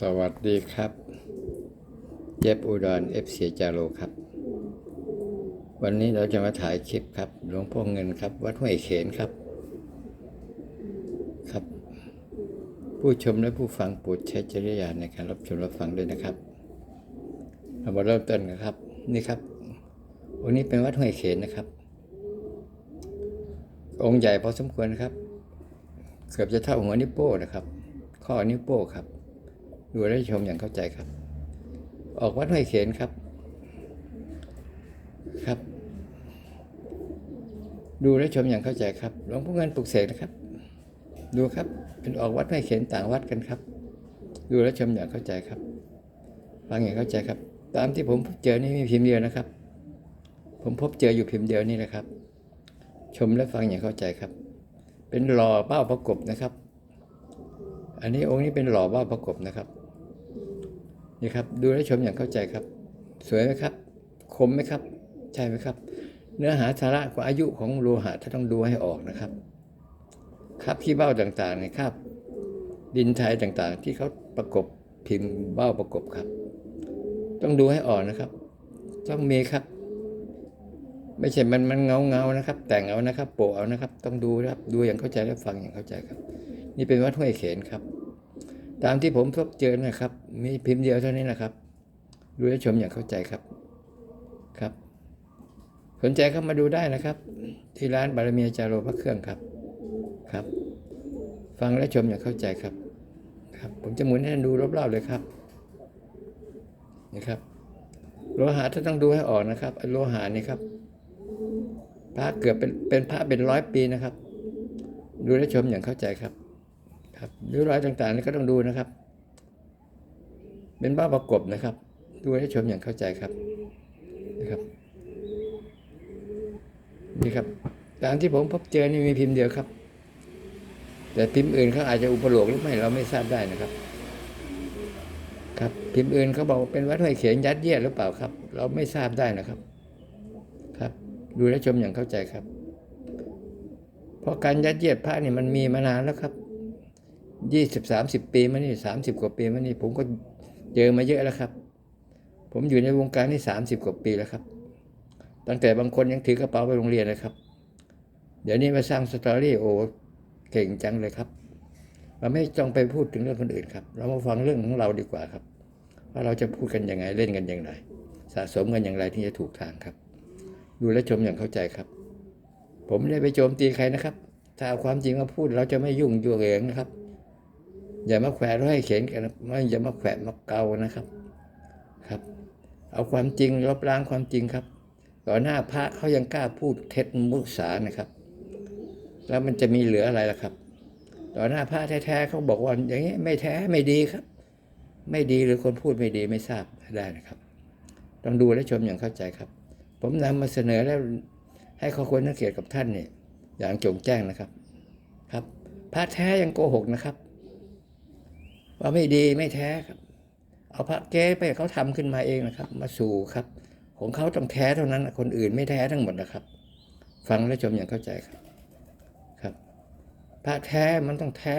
สวัสดีครับ เจ็บอุดรเอฟเซีจาโรครับ วันนี้เราจะมาถ่ายคลิปครับ หลวงพ่อเงินครับ วัดห้วยเขนครับ ครับ ผู้ชมและผู้ฟังโปรดใช้จริยาในการรับชมรับฟังด้วยนะครับ เรามาเริ่มต้นกันครับ นี่ครับ วันนี้เป็นวัดห้วยเขนนะครับ องค์ใหญ่พอสมควรนะครับ เกือบจะเท่าหัวนิ้วโป้นะครับ ข้อนิ้วโป้ครับ ดูและชมอย่างเข้าใจครับ ออกวัดห้วยเขนครับ ครับ ดูและชมอย่างเข้าใจครับหลวงพ่อเงินปลุกเสกนะครับ ดูครับเป็นออกวัดห้วยเขนต่างวัดกันครับ ดูและชมอย่างเข้าใจครับฟังอย่างเข้าใจครับ ตามที่ผมพบเจอนี่มีพิมพ์เดียวนะครับ ผมพบเจออยู่พิมพ์เดียวนี่นะครับ ชมและฟังอย่างเข้าใจครับ เป็นหล่อเป้าประกบนะครับ อันนี้องค์นี้เป็นหล่อเป้าประกบนะครับ นี่ครับดูและชมอย่างเข้าใจครับ สวยไหมครับ คมไหมครับ ใช่ไหมครับ เนื้อหาสาระกว่าอายุของโลหะถ้าต้องดูให้ออกนะครับ ครับที่เบ้าต่างๆเนี่ยครับ ดินไทยต่างๆ ที่เขาประกบพิมพ์เบ้าประกบครับ ต้องดูให้ออกนะครับ ต้องมีครับ ไม่ใช่มันมันเงาเงานะครับ แต่งเอานะครับ โปะเอานะครับ ต้องดูนะครับ ดูอย่างเข้าใจและฟังอย่างเข้าใจครับ นี่เป็นวัดห้วยเขนครับ ตามที่ผมพบเจอนะครับ มีพิมพ์เดียวเท่านี้นะครับ ดูและชมอย่างเข้าใจครับครับ สนใจเข้ามาดูได้นะครับ ที่ร้านบารมีจารย์โรพระเครื่องครับครับ ฟังและชมอย่างเข้าใจครับครับ ผมจะหมุนให้ท่านดูรอบๆเลยครับนี่ครับโลหะถ้าต้องดูให้ออกนะครับโลหะนี่ครับพระเกือบเป็นเป็นพระเป็นร้อยปีนะครับ ดูและชมอย่างเข้าใจครับ ครับริ้วรอยต่างๆนี่ก็ต้องดูนะครับ เป็นบ้าประกบนะครับ ดูและชมอย่างเข้าใจครับนะครับ นี่ครับ ตามที่ผมพบเจอนี่มีพิมพ์เดียวครับ แต่พิมพ์อื่นเขาอาจจะอุปโลกหรือไม่เราไม่ทราบได้นะครับ ครับพิมพ์อื่นเขาบอกว่าเป็นวัดห้วยเขียนยัดเยียดหรือเปล่าครับ เราไม่ทราบได้นะครับ ครับ ดูและชมอย่างเข้าใจครับ เพราะการยัดเยียดพระนี่มันมีมานานแล้วครับ ยี่สิบสามสิบปีมานี่สามสิบกว่าปีมานี่ผมก็เจอมาเยอะแล้วครับ ผมอยู่ในวงการนี่สามสิบกว่าปีแล้วครับ ตั้งแต่บางคนยังถือกระเป๋าไปโรงเรียนนะครับ เดี๋ยวนี้มาสร้างสตอรี่โอ้เก่งจังเลยครับ เราไม่ต้องไปพูดถึงเรื่องคนอื่นครับ เรามาฟังเรื่องของเราดีกว่าครับ ว่าเราจะพูดกันยังไงเล่นกันอย่างไร สะสมกันอย่างไรที่จะถูกทางครับ ดูและชมอย่างเข้าใจครับ ผมไม่ได้ไปโจมตีใครนะครับ ถ้าเอาความจริงมาพูดเราจะไม่ยุ่งยุ่งเหยิงนะครับ อย่ามาแขวะร้อยเขียนกันไม่อย่ามาแขวะมาเกานะครับครับ เอาความจริงลบล้างความจริงครับต่อหน้าพระเขายังกล้าพูดเท็จมุสานะครับ แล้วมันจะมีเหลืออะไรล่ะครับ ต่อหน้าพระแท้ๆเขาบอกว่าอย่างนี้ไม่แท้ไม่ดีครับ ไม่ดีหรือคนพูดไม่ดีไม่ทราบได้นะครับ ต้องดูและชมอย่างเข้าใจครับ ผมนำมาเสนอแล้วให้ข้อควรนักเกียรติกับท่านเนี่ยอย่างจงแจ้งนะครับ ครับพระแท้ยังโกหกนะครับ ว่าไม่ดีไม่แท้ครับ เอาพระเก๊ไปเขาทำขึ้นมาเองนะครับ มาสู่ครับ ของเขาต้องแท้เท่านั้น คนอื่นไม่แท้ทั้งหมดนะครับ ฟังและชมอย่างเข้าใจครับ ครับ พระแท้มันต้องแท้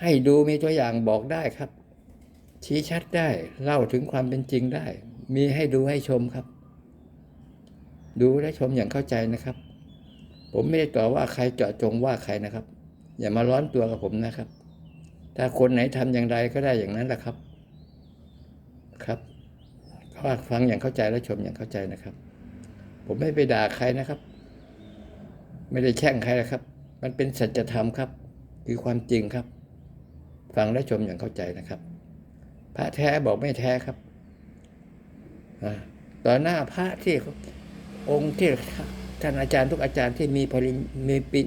ให้ดูมีตัวอย่างบอกได้ครับ ชี้ชัดได้เล่าถึงความเป็นจริงได้ มีให้ดูให้ชมครับ ดูและชมอย่างเข้าใจนะครับ ผมไม่ได้ต่อว่าใครเจาะจงว่าใครนะครับ อย่ามาร้อนตัวกับผมนะครับ ถ้าคนไหนทำอย่างไรก็ได้อย่างนั้นแหละครับครับว่าฟังอย่างเข้าใจและชมอย่างเข้าใจนะครับ ผมไม่ไปด่าใครนะครับ ไม่ได้แช่งใครนะครับ มันเป็นสัจธรรมครับ คือความจริงครับ ฟังและชมอย่างเข้าใจนะครับ พระแท้บอกไม่แท้ครับต่อหน้าพระที่องค์ที่ท่านอาจารย์ทุกอาจารย์ที่มีปริมีปิน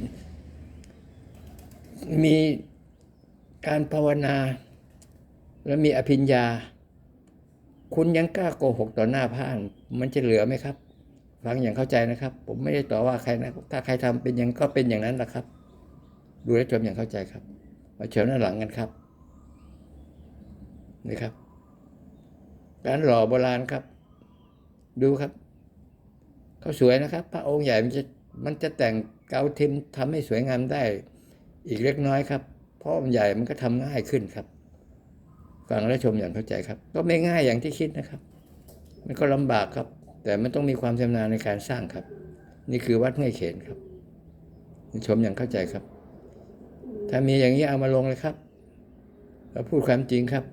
มี การภาวนาและมีอภิญญา คุณยังกล้าโกหกต่อหน้าพระมันจะเหลือไหมครับฟังอย่างเข้าใจนะครับ ผมไม่ได้ต่อว่าใครนะ ถ้าใครทำเป็นอย่างก็เป็นอย่างนั้นแหละครับ ดูและชมอย่างเข้าใจครับ มาเฉียวหน้าหลังกันครับนี่ครับ การหล่อโบราณครับ ดูครับเขาสวยนะครับ พระองค์ใหญ่มันจะมันจะแต่งเกาทิมทำให้สวยงามได้ อีกเล็กน้อยครับ เพราะมันใหญ่มันก็ทำง่ายขึ้นครับฟังและชมอย่างเข้าใจครับ ก็ไม่ง่ายอย่างที่คิดนะครับ มันก็ลำบากครับ แต่มันต้องมีความชำนาญในการสร้างครับ นี่คือวัดห้วยเขนครับชมอย่างเข้าใจครับ ถ้ามีอย่างนี้เอามาลงเลยครับเราพูดความจริงครับ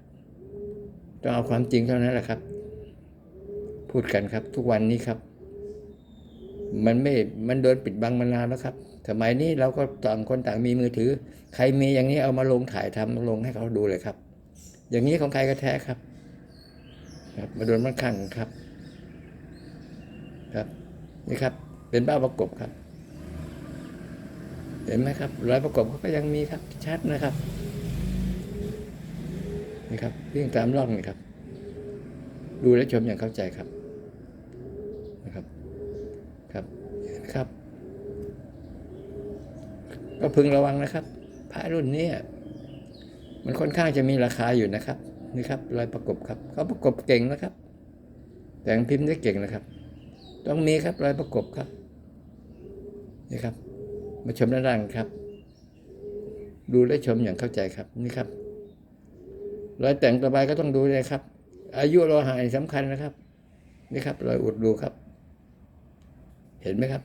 ต้องเอาความจริงเท่านั้นแหละครับ พูดกันครับ ทุกวันนี้ครับ มันไม่มันโดนปิดบังมานานแล้วครับ สมัยนี้เราก็ต่างคนต่างมีมือถือ ใครมีอย่างนี้เอามาลงถ่ายทำมาลงให้เขาดูเลยครับ อย่างนี้ของใครก็แท้ครับ ครับมาโดนมันขังครับ ครับนี่ครับ เป็นบ้าประกบครับ เห็นไหมครับรอยประกบเขาก็ยังมีครับ ชัดนะครับนี่ครับวิ่งตามร่องนี่ครับ ดูและชมอย่างเข้าใจครับ ครับครับ ก็พึงระวังนะครับ พระรุ่นนี้มันค่อนข้างจะมีราคาอยู่นะครับนี่ครับรอยประกบครับเขาประกบเก่งนะครับ แต่งพิมพ์ได้เก่งนะครับ ต้องมีครับรอยประกบครับนี่ครับ มาชมด้านล่างครับ ดูและชมอย่างเข้าใจครับนี่ครับรอยแต่งต่อไปก็ต้องดูเลยครับ อายุโลหะนี่สำคัญนะครับ นี่ครับรอยอุดดูครับ เห็นไหมครับ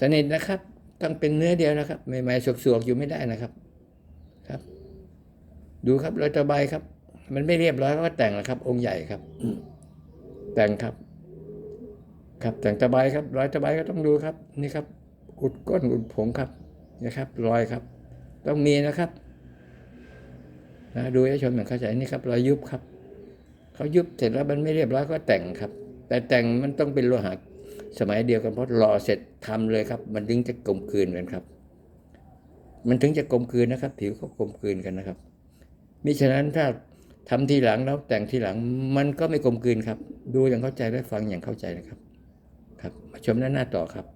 สนิทนะครับต้องเป็นเนื้อเดียวนะครับใหม่ๆสวกๆอยู่ไม่ได้นะครับครับ ดูครับรอยตะไบครับ มันไม่เรียบร้อยก็แต่งนะครับ องค์ใหญ่ครับ แต่งครับ ครับแต่งตะไบครับรอยตะไบก็ต้องดูครับ นี่ครับ อุดก้นอุดผงครับนะครับรอยครับ ต้องมีนะครับนะดูให้ชมอย่างเข้าใจนี่ครับรอยยุบครับเขายุบเสร็จแล้วมันไม่เรียบร้อยก็แต่งครับ แต่แต่งมันต้องเป็นโลหะ สมัยเดียวกันเพราะรอเสร็จทำเลยครับ มันถึงจะกลมกลืนกันครับ มันถึงจะกลมกลืนนะครับ ผิวก็กลมกลืนกันนะครับมิฉะนั้นถ้าทำทีหลังแล้วแต่งทีหลังมันก็ไม่กลมกลืนครับ ดูอย่างเข้าใจและฟังอย่างเข้าใจนะครับ ครับ มาชมด้านหน้าต่อครับ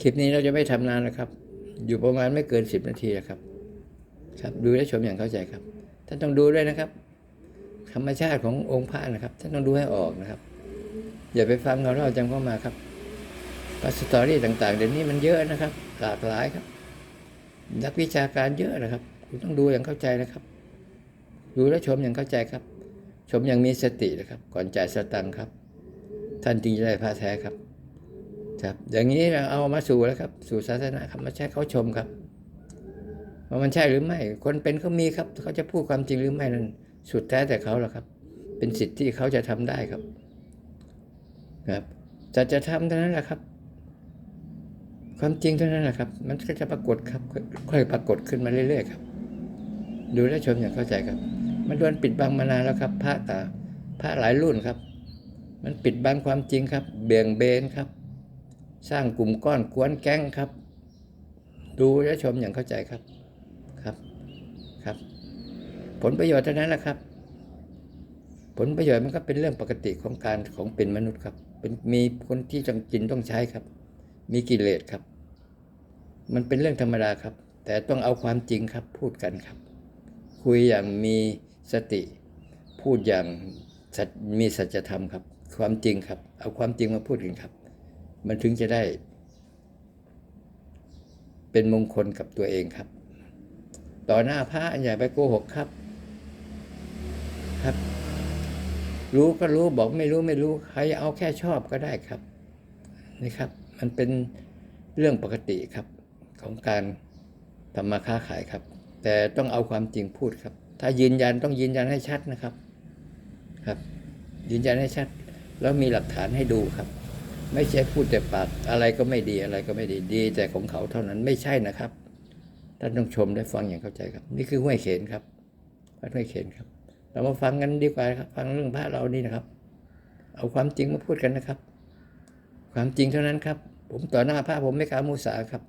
คลิปนี้เราจะไม่ทำนานนะครับ อยู่ประมาณไม่เกินสิบนาทีนะครับ ครับ ดูและชมอย่างเข้าใจครับ ท่านต้องดูด้วยนะครับ ธรรมชาติขององค์พระนะครับ ท่านต้องดูให้ออกนะครับ อย่าไปฟังเขาเราจำเข้ามาครับปัสตอรี่ต่าง ๆ เดี๋ยวนี้มันเยอะนะครับ หลากหลายครับ นักวิชาการเยอะนะครับ คุณต้องดูอย่างเข้าใจนะครับ ดูและชมอย่างเข้าใจครับ ชมอย่างมีสตินะครับ ก่อนจ่ายสตังค์ครับ ท่านจึงจะได้พระแท้ครับ ครับ อย่างนี้เราเอามาสู่แล้วครับ สู่ศาสนาครับมาใช้เขาชมครับว่ามันใช่หรือไม่ คนเป็นเขามีครับ เขาจะพูดความจริงหรือไม่นั้นสุดแท้แต่เขาแหละครับ เป็นสิทธิ์ที่เขาจะทำได้ครับ ครับจะจะทำเท่านั้นแหละครับ ความจริงเท่านั้นแหละครับ มันก็จะปรากฏครับ ค่อยปรากฏขึ้นมาเรื่อยๆครับ ดูและชมอย่างเข้าใจครับ มันโดนปิดบังมานานแล้วครับ พระตาพระหลายรุ่นครับ มันปิดบังความจริงครับ เบี่ยงเบนครับ สร้างกลุ่มก้อนกวนแก๊งครับ ดูและชมอย่างเข้าใจครับครับครับ ผลประโยชน์เท่านั้นแหละครับ ผลประโยชน์มันก็เป็นเรื่องปกติของการของเป็นมนุษย์ครับ เป็นมีคนที่จำกินต้องใช้ครับ มีกิเลสครับ มันเป็นเรื่องธรรมดาครับ แต่ต้องเอาความจริงครับพูดกันครับ คุยอย่างมีสติ พูดอย่างมีสัจธรรมครับ ความจริงครับ เอาความจริงมาพูดกันครับ มันถึงจะได้ เป็นมงคลกับตัวเองครับ ต่อหน้าพระอย่าไปโกหกครับ ครับ รู้ก็รู้บอกไม่รู้ไม่รู้ใครเอาแค่ชอบก็ได้ครับนี่ครับ มันเป็นเรื่องปกติครับ ของการทำมาค้าขายครับ แต่ต้องเอาความจริงพูดครับ ถ้ายืนยันต้องยืนยันให้ชัดนะครับ ครับ ยืนยันให้ชัด แล้วมีหลักฐานให้ดูครับ ไม่ใช่พูดแต่ปากอะไรก็ไม่ดีอะไรก็ไม่ดีดีแต่ของเขาเท่านั้นไม่ใช่นะครับท่านต้องชมได้ฟังอย่างเข้าใจครับ นี่คือห้วยเขนครับวัดห้วยเขนครับ เรามาฟังกันดีกว่าครับ ฟังเรื่องพระเรานี่นะครับ เอาความจริงมาพูดกันนะครับ ความจริงเท่านั้นครับ ผมต่อหน้าพระผมไม่กล้ามุสาครับ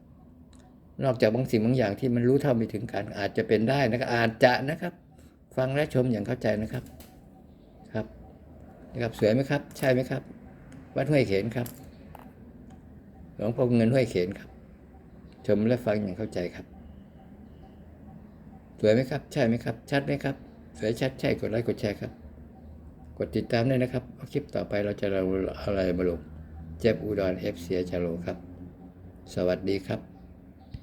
นอกจากบางสิ่งบางอย่างที่มันรู้เท่าไม่ถึงการอาจจะเป็นได้นะครับอาจจะนะครับ ฟังและชมอย่างเข้าใจนะครับ ครับนะครับสวยไหมครับ ใช่ไหมครับ วัดห้วยเขนครับหลวงพ่อเงินห้วยเขนครับ ชมและฟังอย่างเข้าใจครับ สวยไหมครับ ใช่ไหมครับ ชัดไหมครับ สายชัดใช่กดไลค์กดแชร์ครับ กดติดตามด้วยนะครับคลิปต่อไปเราจะเราอะไรมาลงเจ็บอุดรเอฟเสียจาโลครับ สวัสดีครับ